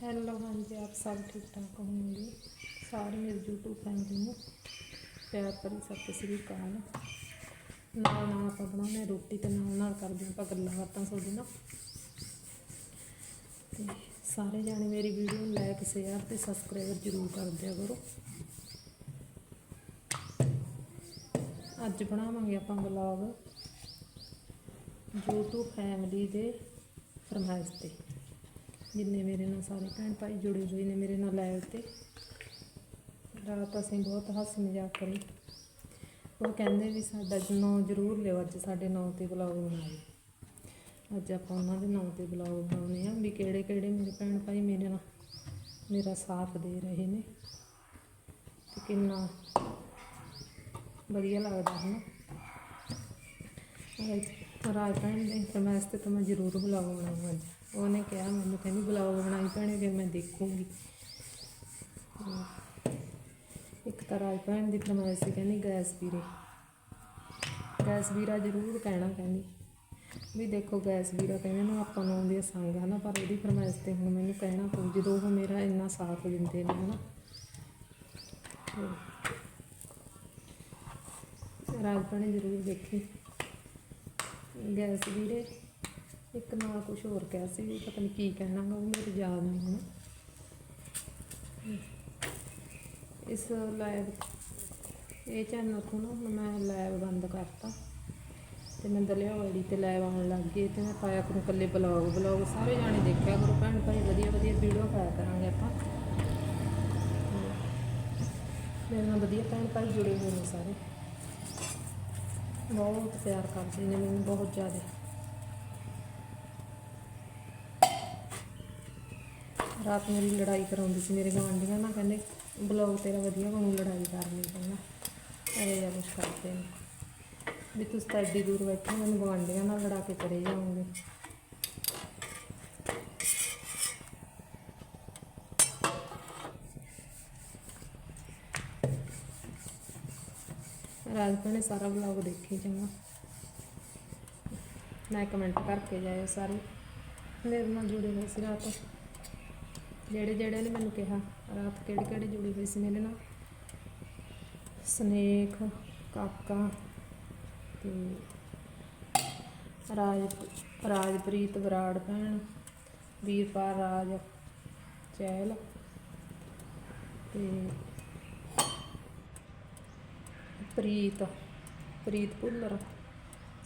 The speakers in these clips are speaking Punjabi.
ਹੈਲੋ ਹਾਂਜੀ, ਆਪ ਸਭ ਠੀਕ ਠਾਕ ਹੋਣਗੇ? ਸਾਰੇ ਮੇਰੇ YouTube ਫੈਮਿਲੀ ਨੂੰ ਪਿਆਰ ਭਰੀ ਸਤਿ ਸ੍ਰੀ ਅਕਾਲ। ਨਾਲ ਨਾਲ ਆਪਾਂ ਬਣਾਉਂਦੇ ਹਾਂ ਰੋਟੀ ਤੇ ਨਾਲ ਨਾਲ ਕਰਦੇ ਹਾਂ ਆਪਾਂ ਗੱਲਾਂ ਬਾਤਾਂ ਤੁਹਾਡੇ ਨਾਲ। ਤੇ ਸਾਰੇ ਜਾਣੇ ਮੇਰੀ ਵੀਡੀਓ ਨੂੰ ਲਾਈਕ ਸ਼ੇਅਰ ਤੇ ਸਬਸਕ੍ਰਾਈਬ ਜ਼ਰੂਰ ਕਰ ਦਿਆ ਕਰੋ। ਅੱਜ ਬਣਾਵਾਂਗੇ ਆਪਾਂ ਵਲੌਗ YouTube ਫੈਮਿਲੀ ਦੇ ਫਰਮਾਇਸ਼ ਤੇ। ਜਿੰਨੇ ਮੇਰੇ ਨਾਲ ਸਾਰੇ ਭੈਣ ਭਾਈ ਜੁੜੇ ਹੋਏ ਨੇ ਮੇਰੇ ਨਾਲ ਲਾਈਵ ਤੇ। ਰਾਤ ਅਸੀਂ ਬਹੁਤ ਹਾਸੀ ਮਜ਼ਾਕ ਕਰੀ। ਉਹ ਕਹਿੰਦੇ ਵੀ ਸਾਡਾ ਨਾਂ ਜ਼ਰੂਰ ਲਿਓ, ਅੱਜ ਸਾਡੇ ਨਾਂ ਤੇ ਬਲੌਗ ਬਣਾਓ। ਅੱਜ ਆਪਾਂ ਉਹਨਾਂ ਦੇ ਨਾਂ ਤੇ ਬਲੌਗ ਬਣਾਉਣੇ ਆ ਵੀ ਕਿਹੜੇ ਕਿਹੜੇ ਮੇਰੇ ਭੈਣ ਭਾਈ ਮੇਰੇ ਨਾਲ ਮੇਰਾ ਸਾਥ ਦੇ ਰਹੇ ਨੇ। ਤੇ ਕਿੰਨਾ ਵਧੀਆ ਲੱਗਦਾ ਹੈ ਨਾ ਰਾਜ ਭੈਣ ਦੇ ਫਰਮਾਇਸ਼ ਤੇ ਤਾਂ ਮੈਂ ਜ਼ਰੂਰ ਬਲੌਗ ਬਣਾਉਂਗਾ ਅੱਜ। ਉਹਨੇ ਕਿਹਾ, ਮੈਨੂੰ ਕਹਿੰਦੀ ਬਲੌਗ ਬਣਾਈ ਭੈਣੇ, ਫਿਰ ਮੈਂ ਦੇਖੂੰਗੀ। ਇੱਕ ਤਾਂ ਰਾਜ ਭੈਣ ਦੀ ਫਰਮਾਇਸ਼ ਸੀ, ਕਹਿੰਦੀ, ਗੈਸ ਵੀਰੇ, ਗੈਸ ਵੀਰਾ ਜ਼ਰੂਰ ਕਹਿਣਾ, ਕਹਿੰਦੀ। ਵੀ ਦੇਖੋ, ਗੈਸ ਵੀਰਾ ਕਹਿੰਦੇ ਨਾ ਆਪਾਂ ਨੂੰ ਆਉਂਦੀ ਆ ਸੰਗ, ਹਨਾ, ਪਰ ਉਹਦੀ ਫਰਮਾਇਸ਼ ਤੇ ਹੁਣ ਮੈਨੂੰ ਕਹਿਣਾ ਪਊ, ਜਦੋਂ ਉਹ ਮੇਰਾ ਇੰਨਾ ਸਾਥ ਦਿੰਦੇ ਨੇ, ਹਨਾ। ਤੇ ਰਾਜ ਭੈਣੇ ਜ਼ਰੂਰ ਦੇਖੀ। ਗੈਸ ਵੀਰੇ ਇੱਕ ਨਾਲ ਕੁਝ ਹੋਰ ਕਿਹਾ ਸੀ ਪਤਾ ਨਹੀਂ ਕੀ ਕਹਿਣਾ ਗਾ, ਉਹ ਮੇਰੇ ਯਾਦ ਨਹੀਂ ਹੁਣ। ਇਸ ਲਾਈਵ ਇਹ ਚੈਨਲ ਤੋਂ ਨਾ ਹੁਣ ਮੈਂ ਲਾਈਵ ਬੰਦ ਕਰਤਾ। ਤੇ ਮੈਂ ਦਲਿਆ ਵਾਲੀ ਤੇ ਲਾਈਵ ਆਉਣ ਲੱਗ ਗਈ ਤੇ ਮੈਂ ਪਾਇਆ ਕਰੂੰ ਇਕੱਲੇ ਬਲੌਗ ਬਲੌਗ ਸਾਰੇ ਜਾਣੇ ਦੇਖਿਆ ਕਰੋ ਭੈਣ ਭਾਈ ਵਧੀਆ ਵਧੀਆ ਵੀਡੀਓ ਪਾਇਆ ਕਰਾਂਗੇ ਆਪਾਂ। ਮੇਰੇ ਨਾਲ ਵਧੀਆ ਭੈਣ ਭਾਈ ਜੁੜੇ ਹੋਏ ਨੇ ਸਾਰੇ। ਬਹੁਤ ਪਿਆਰ ਕਰਦੇ ਨੇ ਮੈਨੂੰ ਬਹੁਤ ਜ਼ਿਆਦਾ। ਰਾਤ ਮੇਰੀ ਲੜਾਈ ਕਰਾਉਂਦੀ ਸੀ ਮੇਰੇ ਗਵਾਂਢੀਆਂ ਨਾਲ ਕਹਿੰਦੇ, ਬਲੌਗ ਤੇਰਾ ਵਧੀਆ ਬਣੂ, ਲੜਾਈ ਕਰਨੀ ਕਹਿੰਦਾ ਇਹ ਜਿਹਾ ਕੁਛ ਕਰਦੇ ਨੇ। ਵੀ ਤੁਸੀਂ ਤਾਂ ਐਡੀ ਦੂਰ ਬੈਠੇ, ਮੈਨੂੰ ਗਵਾਂਢੀਆਂ ਨਾਲ ਲੜਾ ਕੇ ਕਰੇ ਜਾਓਗੇ। ਰਾਤ ਨੇ ਸਾਰਾ ਬਲੌਗ ਦੇਖੀ, ਚੰਗਾ। ਨਾ ਕਮੈਂਟ ਕਰਕੇ ਜਾਇਓ ਸਾਰੇ। ਮੇਰੇ ਨਾਲ ਜੁੜੇ ਹੋਏ ਸੀ ਰਾਤ। ਜਿਹੜੇ ਜਿਹੜੇ ਨੇ ਮੈਨੂੰ ਕਿਹਾ, ਰਾਤ ਕਿਹੜੇ ਕਿਹੜੇ ਜੁੜੇ ਹੋਏ ਸੀ ਮੇਰੇ ਨਾਲ? ਸਨੇਕ ਕਾਕਾ ਤੇ ਰਾਜ, ਰਾਜਪ੍ਰੀਤ ਬਰਾੜ ਭੈਣ, ਵੀਰਪਾਲ ਰਾਜ ਚਹਿਲ ਤੇ ਪ੍ਰੀਤ ਪ੍ਰੀਤ ਭੁੱਲਰ,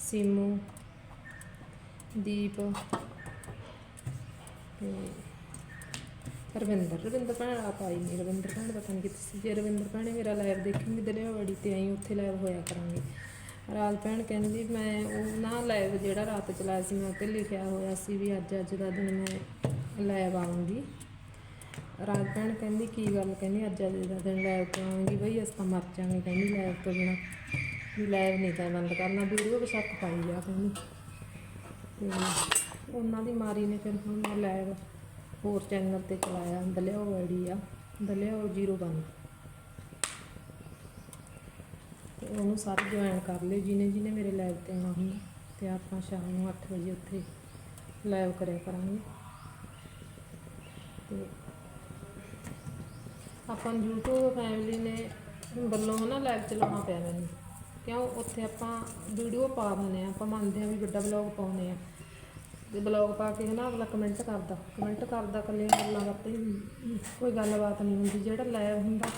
ਸੀਮੂ, ਦੀਪ ਤੇ ਰਵਿੰਦਰ ਰਵਿੰਦਰ ਭੈਣ ਰਾਤ ਆਈ ਨਹੀਂ, ਰਵਿੰਦਰ ਭੈਣ ਪਤਾ ਨਹੀਂ ਕਿੱਥੇ ਸੀ। ਜੇ ਰਵਿੰਦਰ ਭੈਣੇ ਮੇਰਾ ਲਾਈਵ ਦੇਖੇਂਗੇ ਦਲਿਆਵਾੜੀ ਤੇ ਆਈ, ਉੱਥੇ ਲਾਈਵ ਹੋਇਆ ਕਰਾਂਗੇ। ਰਾਜ ਭੈਣ ਕਹਿੰਦੀ ਮੈਂ ਉਹ ਨਾ ਲਾਈਵ ਜਿਹੜਾ ਰਾਤ ਚਲਾਇਆ ਸੀ, ਮੈਂ ਉੱਤੇ ਲਿਖਿਆ ਹੋਇਆ ਸੀ ਵੀ ਅੱਜ ਅੱਜ ਦਾ ਦਿਨ ਮੈਂ ਲਾਈਵ ਆਉਂਗੀ ਰਾਜ ਭੈਣ ਕਹਿੰਦੀ, ਕੀ ਗੱਲ? ਕਹਿੰਦੀ ਅੱਜ ਅੱਜ ਦਾ ਦਿਨ ਲਾਈਵ ਤੇ ਆਉਂਗੀ ਬਈ ਅਸੀਂ ਤਾਂ ਮਰ ਜਾਵਾਂਗੇ, ਕਹਿੰਦੀ ਲਾਈਵ ਤੋਂ ਬਿਨਾ। ਵੀ ਲਾਈਵ ਨਹੀਂ ਤਾਂ ਬੰਦ ਕਰਨਾ। ਵੀਡੀਓ ਬਸ਼ੱਕ ਪਾਈ ਜਾ ਕਹਿੰਦੀ ਤੇ ਉਹਨਾਂ ਦੀ ਮਾਰੀ ਨੇ ਫਿਰ ਹੁਣ ਮੈਂ ਲਾਈਵ ਹੋਰ ਚੈਨਲ ਤੇ ਚਲਾਇਆ, ਦਲਿਆਓ ਆਈਡੀ ਆ, ਦਲਿਆਓ 01 ਤੇ ਉਹਨੂੰ ਸਾਰੇ ਜੁਆਇਨ ਕਰ ਲਿਓ ਜਿਹਨੇ ਜਿਹਨੇ ਮੇਰੇ ਲਾਈਵ ਤੇ ਆਉਣਾ ਹੁੰਦਾ ਤੇ ਆਪਾਂ ਸ਼ਾਮ ਨੂੰ 8 ਵਜੇ ਉੱਥੇ ਲਾਈਵ ਕਰਿਆ ਕਰਾਂਗੇ। ਤੇ ਆਪਾਂ ਨੂੰ YouTube ਫੈਮਿਲੀ ਨੇ ਵੱਲੋਂ ਨਾ ਲਾਈਵ ਚਲਾਉਣਾ ਪਿਆ ਮੈਨੂੰ। ਕਿਉਂ? ਉੱਥੇ ਆਪਾਂ ਵੀਡੀਓ ਪਾ ਦਿੰਦੇ ਆ ਆਪਾਂ ਮੰਨਦੇ ਆ ਵੀ ਵੱਡਾ ਬਲੌਗ ਪਾਉਂਦੇ ਆ ਤੇ ਬਲੌਗ ਪਾ ਕੇ ਹਨਾ, ਅਗਲਾ ਕਮੈਂਟ ਕਰਦਾ। ਕਮੈਂਟ ਕਰਦਾ ਕੱਲੇ ਗੱਲਾਂ ਬਾਤਾਂ ਹੀ ਕੋਈ ਗੱਲਬਾਤ ਨਹੀਂ ਹੁੰਦੀ, ਜਿਹੜਾ ਲਾਈਵ ਹੁੰਦਾ,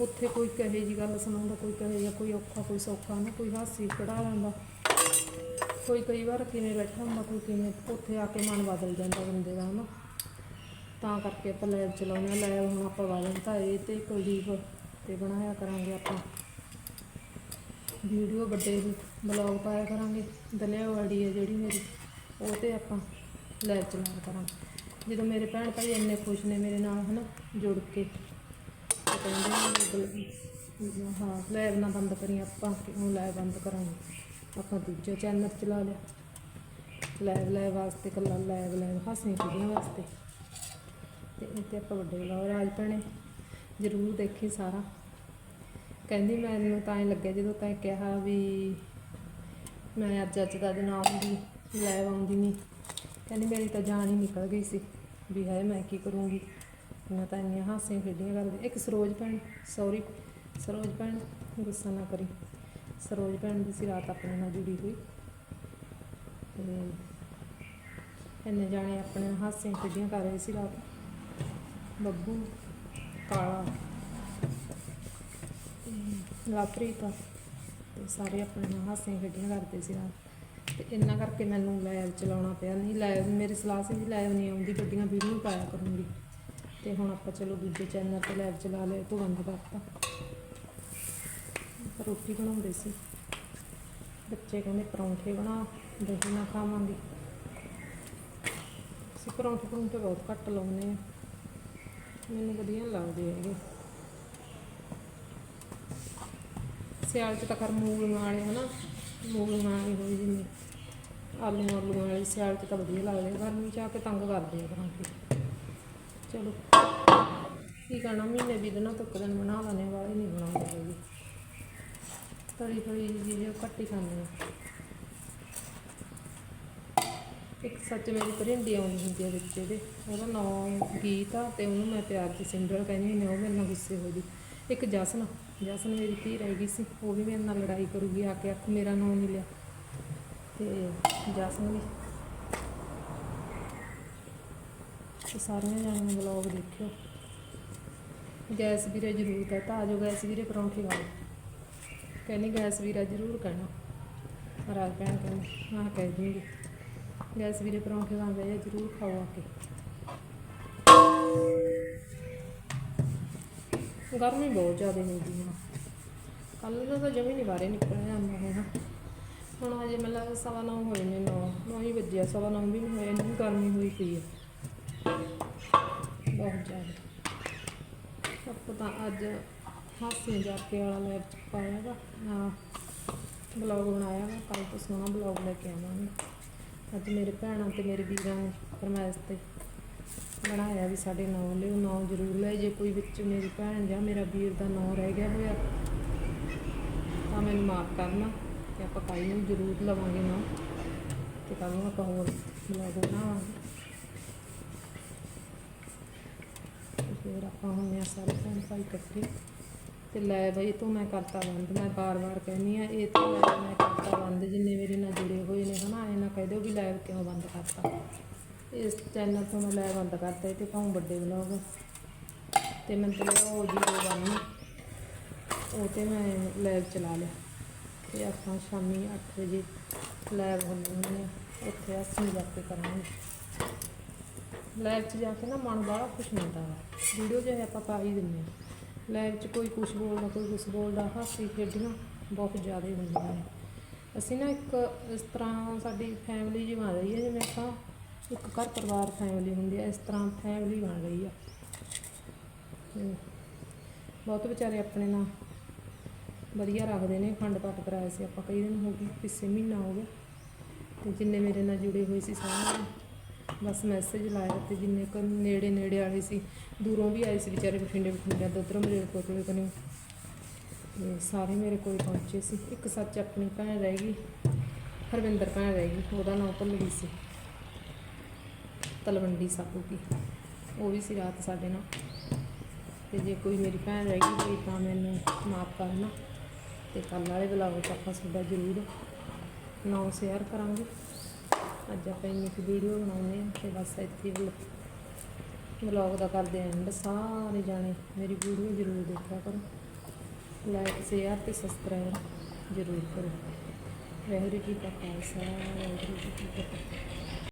ਉੱਥੇ ਕੋਈ ਕਹੇ ਜੀ ਗੱਲ ਸੁਣਾਉਂਦਾ, ਕੋਈ ਕਹੇ ਜਾਂ ਕੋਈ ਔਖਾ, ਕੋਈ ਸੌਖਾ ਨਾ, ਕੋਈ ਹਾਸੀ ਕਢਾ ਲੈਂਦਾ। ਕੋਈ ਕਈ ਵਾਰ ਕਿਵੇਂ ਬੈਠਾ ਹੁੰਦਾ, ਕੋਈ ਕਿਵੇਂ ਉੱਥੇ ਆ ਕੇ ਮਨ ਬਦਲ ਜਾਂਦਾ ਬੰਦੇ ਦਾ, ਹਨਾ। ਤਾਂ ਕਰਕੇ ਆਪਾਂ ਲਾਈਵ ਚਲਾਉਂਦੇ ਹਾਂ ਲਾਈਵ ਹੁਣ ਆਪਾਂ ਵਾਲਨ ਤਾਂ ਇਹ ਤੇ ਕੁਲਦੀਪ ਤੇ ਬਣਾਇਆ ਕਰਾਂਗੇ ਆਪਾਂ। ਵੀਡੀਓ ਵੱਡੇ ਬਲੌਗ ਪਾਇਆ ਕਰਾਂਗੇ। ਦਲਿਆਵਾੜੀ ਹੈ ਜਿਹੜੀ ਮੇਰੀ। ਉਹ ਤੇ ਆਪਾਂ ਲਾਈਵ ਚਲਾਇਆ ਕਰਾਂਗੇ। ਜਦੋਂ ਮੇਰੇ ਭੈਣ ਭਾਈ ਇੰਨੇ ਖੁਸ਼ ਨੇ ਮੇਰੇ ਨਾਲ, ਹਨਾ, ਜੁੜ ਕੇ। ਤੇ ਕਹਿੰਦੇ ਵੀ ਬਲ- ਹਾਂ ਲਾਈਵ ਨਾ ਬੰਦ ਕਰੀ ਆਪਾਂ, ਕਿਉਂ ਲਾਈਵ ਬੰਦ ਕਰਾਂਗੇ? ਆਪਾਂ ਦੂਜਾ ਚੈਨਲ ਚਲਾ ਲਿਆ। ਲਾਈਵ ਲਾਈਵ ਵਾਸਤੇ ਕੱਲਾ ਲਾਈਵ ਲਾਈਵ ਹਾਸੀਆਂ ਖੇਡੀਆਂ ਵਾਸਤੇ। ਤੇ ਇਹ ਤੇ ਆਪਾਂ ਵੱਡੇ ਬਲੌਗ ਰਾਜ ਭੈਣੇ। ਜ਼ਰੂਰ ਦੇਖੀ ਸਾਰਾ। ਕਹਿੰਦੀ ਮੈਨੂੰ ਤਾਂ ਐਂ ਲੱਗਿਆ ਜਦੋਂ ਤੈਂ ਕਿਹਾ ਵੀ ਮੈਂ ਅੱਜ ਅੱਜ ਦਾ ਦਿਨ ਆਉਂਗੀ ਲਾਈਵ ਆਉਂਦੀ ਨਹੀਂ ਕਹਿੰਦੀ ਮੇਰੀ ਤਾਂ ਜਾਨ ਹੀ ਨਿਕਲ ਗਈ ਸੀ ਵੀ ਹੈ ਮੈਂ ਕੀ ਕਰੂੰਗੀ। ਮੈਂ ਤਾਂ ਇੰਨੀਆਂ ਹਾਸੀਆਂ ਖੇਡੀਆਂ ਕਰਦੀ। ਇੱਕ ਸਰੋਜ ਭੈਣ ਸੌਰੀ ਸਰੋਜ ਭੈਣ, ਗੁੱਸਾ ਨਾ ਕਰੀ। ਸਰੋਜ ਭੈਣ ਦੀ ਸੀ ਰਾਤ ਆਪਣੇ ਨਾਲ ਜੁੜੀ ਹੋਈ। ਤੇ ਇੰਨੇ ਜਾਣੇ ਆਪਣੇ ਨਾਲ ਹਾਸੀਆਂ ਖੇਡੀਆਂ ਕਰ ਰਹੇ ਸੀ ਰਾਤ। ਬੱਬੂ, ਕਾਲਾ ਲਾਪਰੀਤਾ ਤੇ ਸਾਰੇ ਆਪਣੇ ਨਾਲ ਹਾਸੀਆਂ ਖੇਡੀਆਂ ਕਰਦੇ ਸੀ ਰਾਤ। ਤੇ ਇੰਨਾ ਕਰਕੇ ਮੈਨੂੰ ਲਾਈਵ ਚਲਾਉਣਾ ਪਿਆ। ਨਹੀਂ ਲਾਈਵ ਮੇਰੀ ਸਲਾਹ ਸੀ ਵੀ ਲਾਈਵ ਨਹੀਂ ਆਉਂਦੀ, ਗੱਡੀਆਂ ਵੀਡੀਓ ਪਾਇਆ ਕਰੂੰਗੀ। ਤੇ ਹੁਣ ਆਪਾਂ ਚਲੋ ਦੂਜੇ ਚੈਨਲ ਤੇ ਲਾਈਵ ਚਲਾ ਲਏ ਤੋਂ ਬੰਦ ਕਰਤਾ ਰੋਟੀ ਬਣਾਉਂਦੇ ਸੀ। ਬੱਚੇ ਕਹਿੰਦੇ ਪਰੌਂਠੇ ਬਣਾ, ਦਹੀਂ ਨਾਲ ਖਾਵਾਂਗੇ। ਅਸੀਂ ਪਰੌਂਠੇ ਪਰੌਂਠੇ ਬਹੁਤ ਘੱਟ ਲਾਉਂਦੇ ਆ ਮੈਨੂੰ ਵਧੀਆ ਨੀ ਲੱਗਦੇ ਹੈਗੇ। ਸਿਆਲ ਚ ਤਾਂ ਕਰ ਮੂਲੀਆਂ ਵਾਲੇ ਹਨਾ? ਮੂਲ ਵਾਲੇ ਹੋਈ ਜਿਵੇਂ ਆਲੂ ਆਲੂਆਂ ਵਾਲੇ ਸਿਆਲ ਚ ਤਾਂ ਵਧੀਆ ਲੱਗਦੇ ਆ, ਗਰਮੀ ਚ ਆ ਕੇ ਤੰਗ ਕਰਦੇ ਆ ਪਰੌਂਠੇ ਚਲੋ ਕੀ ਕਰਨਾ ਮਹੀਨੇ ਵੀ ਦਿਨਾਂ ਤੋਂ ਇੱਕ ਦਿਨ ਬਣਾ ਲੈਣੇ ਵਾਲੇ ਨਹੀਂ ਬਣਾਉਂਦੇ ਹੈਗੇ। ਤਰੀ ਤਲੀ ਜੀ ਜੋ ਘੱਟ ਹੀ ਖਾਂਦੇ ਆ। ਇੱਕ ਸੱਚ ਮੇਰੀ ਭਰਿੰਡੀ ਆਉਂਦੀ ਹੁੰਦੀ ਹੈ ਵਿੱਚ ਇਹਦੇ ਉਹਦਾ ਨਾਮ ਗੀਤ ਆ ਤੇ ਉਹਨੂੰ ਮੈਂ ਪਿਆਰ ਦੀ ਸਿੰਡਲ ਕਹਿੰਦੀ ਹੁੰਦੀ ਉਹ ਮੇਰੇ ਨਾਲ ਗੁੱਸੇ ਹੋ ਗਈ। ਇੱਕ ਜਸਨ ਜਸਨ ਮੇਰੀ ਧੀ ਰਹਿ ਗਈ ਸੀ ਉਹ ਵੀ ਮੇਰੇ ਨਾਲ ਲੜਾਈ ਕਰੂਗੀ ਆ ਕੇ ਅੱਖ ਮੇਰਾ ਨਾਮ ਨਹੀਂ ਲਿਆ। ਤੇ ਜਸਨ ਵੀ। ਤੇ ਸਾਰੀਆਂ ਜਾਣੀਆਂ ਬਲੌਗ ਦੇਖਿਓ। ਗੈਸ ਵੀਰੇ ਜ਼ਰੂਰ ਕਹਤਾ, ਆ ਗੈਸ ਵੀਰੇ ਪਰੌਂਠੇ ਖਾਓ। ਕਹਿੰਦੀ ਗੈਸ ਵੀਰਾ ਜ਼ਰੂਰ ਕਹਿਣਾ। ਰਾਜ ਭੈਣ ਕਹਿੰਦੀ ਹਾਂ ਕਹਿ ਦੂੰਗੀ। ਗੈਸ ਵੀਰੇ ਪਰੌਂਠੇ ਖਾਂਦੇ ਆ, ਜ਼ਰੂਰ ਖਾਓ ਆ ਕੇ। ਗਰਮੀ ਬਹੁਤ ਜ਼ਿਆਦਾ ਹੁੰਦੀ ਹੈ ਕੱਲ ਦਾ ਤਾਂ ਜਮੀ ਨਹੀਂ ਬਾਹਰੇ ਨਿਕਲਿਆ ਜਾਂਦਾ ਹੈਗਾ ਹੁਣ ਅਜੇ ਮਤਲਬ ਸਵਾ ਨੌ ਹੋਏ ਨੇ ਨੌ। ਨੌ ਹੀ ਵੱਜਿਆ ਸਵਾ ਨੌ ਵੀ ਨਹੀਂ ਹੋਏ, ਇੰਨੀ ਗਰਮੀ ਹੋਈ ਪਈ ਹੈ ਬਹੁਤ ਜ਼ਿਆਦਾ। ਆਪਾਂ ਤਾਂ ਅੱਜ ਹਾਸੇ ਜਾਕੇ ਵਾਲਾ ਲੈਬ ਪਾਇਆ ਵਾ। ਆ ਬਲੌਗ ਬਣਾਇਆ ਵਾ ਕੱਲ ਤੋਂ ਸੋਹਣਾ ਬਲੌਗ ਲੈ ਕੇ ਆਵਾਂਗੇ। ਅੱਜ ਮੇਰੇ ਭੈਣਾਂ ਤੇ ਮੇਰੇ ਵੀਰਾਂ ਨੇ ਫਰਮਾਇਸ਼ ਤੇ ਬਣਾਇਆ ਵੀ ਸਾਡੇ ਨਾਂ ਲਿਓ। ਨਾਂ ਜ਼ਰੂਰ ਲੈ, ਜੇ ਕੋਈ ਵਿੱਚ ਮੇਰੀ ਭੈਣ ਜਾਂ ਮੇਰਾ ਵੀਰ ਦਾ ਨਾਂ ਰਹਿ ਗਿਆ ਹੋਇਆ, ਤਾਂ ਮੈਨੂੰ ਮਾਫ ਕਰਨਾ। ਤੇ ਨੂੰ ਜ਼ਰੂਰ ਲਵਾਂਗੇ ਮੈਂ ਤੇ ਕੱਲ੍ਹ ਨੂੰ ਆਪਾਂ ਹੋਰ ਬਲੌਗ ਬਣਾਵਾਂਗੇ ਫਿਰ ਆਪਾਂ ਹੁੰਦੇ ਆ ਸਾਰੇ ਭੈਣ ਭਾਈ ਇਕੱਠੇ। ਤੇ ਲੈ ਬਈ ਤੂੰ ਮੈਂ ਕਰਤਾ ਬੰਦ, ਮੈਂ ਬਾਰ-ਬਾਰ ਕਹਿੰਦੀ ਆ ਇਹ ਤਾਂ ਲੈ ਮੈਂ ਕਰਤਾ ਬੰਦ, ਜਿੰਨੇ ਮੇਰੇ ਨਾਲ ਜੁੜੇ ਹੋਏ ਨੇ ਹਨਾ, ਐ ਨਾ ਕਹਿ ਦਿਓ ਵੀ ਲਾਈਵ ਕਿਉਂ ਬੰਦ ਕਰਤਾ। ਇਸ ਚੈਨਲ ਤੋਂ ਮੈਂ ਲਾਈਵ ਬੰਦ ਕਰਤਾ, ਇਹ ਤੇ ਭਾਵੇਂ ਵੱਡੇ ਵਲੌਗ ਤੇ ਮੈਂ ਤੇ ਉਹ ਜੀਰੋ ਵਨ ਉਹ ਤੇ ਮੈਂ ਲਾਈਵ ਚਲਾ ਲਿਆ। ਤੇ ਆਪਾਂ ਸ਼ਾਮੀ 8 ਵਜੇ ਲੈਬ ਹੁੰਦੇ ਹੁੰਦੇ ਆ। ਉੱਥੇ ਅਸੀਂ ਜਾ ਕੇ ਕਰਾਂਗੇ ਲੈਬ 'ਚ ਜਾ ਕੇ ਨਾ ਮਨ ਬੜਾ ਖੁਸ਼ ਹੁੰਦਾ। ਵਾ ਵੀਡੀਓ ਜਿਹੇ ਆਪਾਂ ਪਾ ਹੀ ਦਿੰਦੇ ਆ। ਲੈਬ 'ਚ ਕੋਈ ਕੁਛ ਬੋਲਦਾ, ਕੋਈ ਕੁਛ ਬੋਲਦਾ, ਹਾਸੀ ਖੇਡੀਆਂ ਬਹੁਤ ਜ਼ਿਆਦਾ ਹੁੰਦੀਆਂ ਨੇ। ਅਸੀਂ ਨਾ ਇੱਕ ਇਸ ਤਰ੍ਹਾਂ ਸਾਡੀ ਫੈਮਿਲੀ ਜੀ ਬਣ ਰਹੀ ਹੈ ਜਿਵੇਂ ਆਪਾਂ ਇੱਕ ਘਰ ਪਰਿਵਾਰ ਫੈਮਿਲੀ ਹੁੰਦੀ ਹੈ ਇਸ ਤਰ੍ਹਾਂ ਫੈਮਿਲੀ ਬਣ ਰਹੀ ਆ। ਬਹੁਤ ਵਿਚਾਰੇ ਆਪਣੇ ਨਾਲ ਵਧੀਆ ਰੱਖਦੇ ਨੇ ਫੰਡ ਪਾਠ ਕਰਾਇਆ ਸੀ ਆਪਾਂ ਕਈ ਦਿਨ ਹੋ ਗਏ, ਪਿੱਛੇ ਮਹੀਨਾ ਹੋ ਗਿਆ। ਤੇ ਜਿੰਨੇ ਮੇਰੇ ਨਾਲ ਜੁੜੇ ਹੋਏ ਸੀ ਸਾਰੇ ਬਸ ਮੈਸੇਜ ਲਾਇਆ ਤੇ ਜਿੰਨੇ ਕੁ ਨੇੜੇ ਨੇੜੇ ਵਾਲੇ ਸੀ, ਦੂਰੋਂ ਵੀ ਆਏ ਸੀ ਵਿਚਾਰੇ ਬਠਿੰਡੇ ਬਠਿੰਡੇ ਤੋਂ ਉੱਧਰੋਂ ਮੇਰੇ ਕੋਟਲੇ ਕਨੀ ਤੇ ਸਾਰੇ ਮੇਰੇ ਕੋਲ ਪਹੁੰਚੇ ਸੀ। ਇੱਕ ਸੱਚ ਆਪਣੀ ਭੈਣ ਰਹਿ ਗਈ, ਹਰਵਿੰਦਰ ਭੈਣ ਰਹਿ ਗਈ, ਉਹਦਾ ਨਾਮ ਭੁੱਲ ਗਈ ਸੀ। ਤਲਵੰਡੀ ਸਾਬੂ ਕੀ, ਉਹ ਵੀ ਸੀ ਰਾਤ ਸਾਡੇ ਨਾਲ। ਤੇ ਜੇ ਕੋਈ ਮੇਰੀ ਭੈਣ ਰਹਿ ਗਈ ਹੋਈ ਤਾਂ ਮੈਨੂੰ ਮਾਫ ਕਰਨਾ। ਤੇ ਕੱਲ੍ਹ ਵਾਲੇ ਬਲੌਗ 'ਚ ਆਪਾਂ ਤੁਹਾਡਾ ਜ਼ਰੂਰ ਨੌ ਸ਼ੇਅਰ ਕਰਾਂਗੇ। ਅੱਜ ਆਪਾਂ ਇੰਨੀ ਕੁ ਵੀਡੀਓ ਬਣਾਉਂਦੇ ਹਾਂ ਤੇ ਬਸ ਇੱਥੇ ਬਲੌਗ ਦਾ ਕਰਦੇ ਐਂਡ ਸਾਰੇ ਜਾਣੇ ਮੇਰੀ ਵੀਡੀਓ ਜ਼ਰੂਰ ਦੇਖਿਆ ਕਰੋ। ਲਾਈਕ ਸ਼ੇਅਰ ਤੇ ਸਬਸਕ੍ਰਾਈਬ ਜ਼ਰੂਰ ਕਰੋ। ਵਾਹਿਗੁਰੂ ਜੀ ਕਾ ਖਾਲਸਾ, ਵਾਹਿਗੁਰੂ ਜੀ ਕੀ ਫਤਿਹ।